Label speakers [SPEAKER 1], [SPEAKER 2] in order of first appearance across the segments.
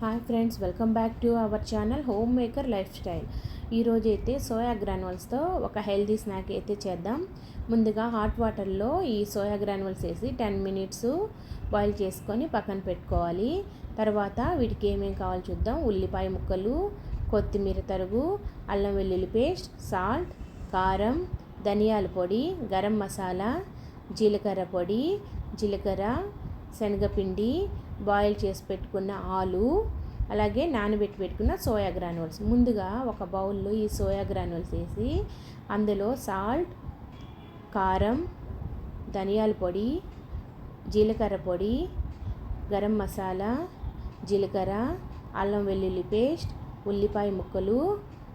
[SPEAKER 1] Hi friends welcome back to our channel home maker lifestyle. ఈరోజు అయితే soya గ్రానువల్స్తో ఒక healthy snack అయితే చేద్దాం. ముందుగా హాట్ వాటర్లో ఈ సోయా గ్రానువల్స్ వేసి టెన్ మినిట్స్ బాయిల్ చేసుకొని పక్కన పెట్టుకోవాలి. తర్వాత వీటికి ఏమేమి కావాలో చూద్దాం. ఉల్లిపాయ ముక్కలు కొత్తిమీర తరుగు అల్లం వెల్లుల్లి పేస్ట్ సాల్ట్ కారం ధనియాల పొడి గరం మసాలా జీలకర్ర పొడి జీలకర్ర శనగపిండి బాయిల్ చేసి పెట్టుకున్న ఆలు అలాగే నానబెట్టి పెట్టుకున్న సోయా గ్రానువల్స్ ముందుగా ఒక బౌల్లో ఈ సోయా గ్రానువల్స్ వేసి అందులో సాల్ట్ కారం ధనియాల పొడి జీలకర్ర పొడి గరం మసాలా జీలకర్ర అల్లం వెల్లుల్లి పేస్ట్ ఉల్లిపాయ ముక్కలు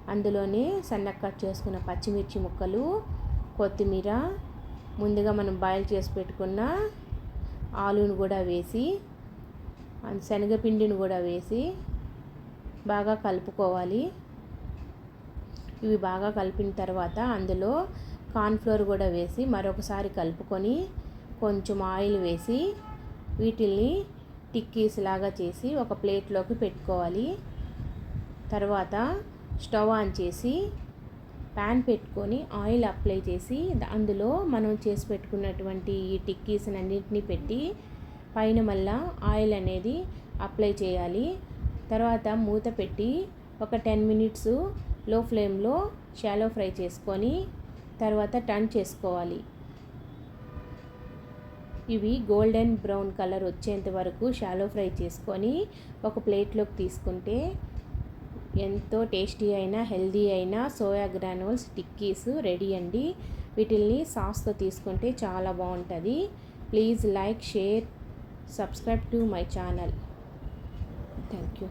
[SPEAKER 1] అందులోనే సన్నగా కట్ చేసుకున్న పచ్చిమిర్చి ముక్కలు కొత్తిమీర ముందుగా మనం బాయిల్ చేసి పెట్టుకున్న ఆలును కూడా వేసి శనగపిండిని కూడా వేసి బాగా కలుపుకోవాలి. ఇవి బాగా కలిపిన తర్వాత అందులో కార్న్ఫ్లోర్ కూడా వేసి మరొకసారి కలుపుకొని కొంచెం ఆయిల్ వేసి వీటిల్ని టిక్కీస్ లాగా చేసి ఒక ప్లేట్లోకి పెట్టుకోవాలి. తర్వాత స్టవ్ ఆన్ చేసి ప్యాన్ పెట్టుకొని ఆయిల్ అప్లై చేసి అందులో మనం చేసి పెట్టుకున్నటువంటి ఈ టిక్కీస్ అన్నింటినీ పెట్టి పైన మళ్ళా ఆయిల్ అనేది అప్లై చేయాలి. తర్వాత మూత పెట్టి ఒక టెన్ మినిట్స్లో ఫ్లేమ్లో షాలో ఫ్రై చేసుకొని తర్వాత టర్న్ చేసుకోవాలి. ఇవి గోల్డెన్ బ్రౌన్ కలర్ వచ్చేంత వరకు షాలో ఫ్రై చేసుకొని ఒక ప్లేట్లోకి తీసుకుంటే ఎంతో టేస్టీ అయిన హెల్దీ అయిన సోయా గ్రానువల్స్ టిక్కీస్ రెడీ అండి. వీటిల్ని సాస్తో తీసుకుంటే చాలా బాగుంటుంది. Please like share subscribe to my channel. Thank you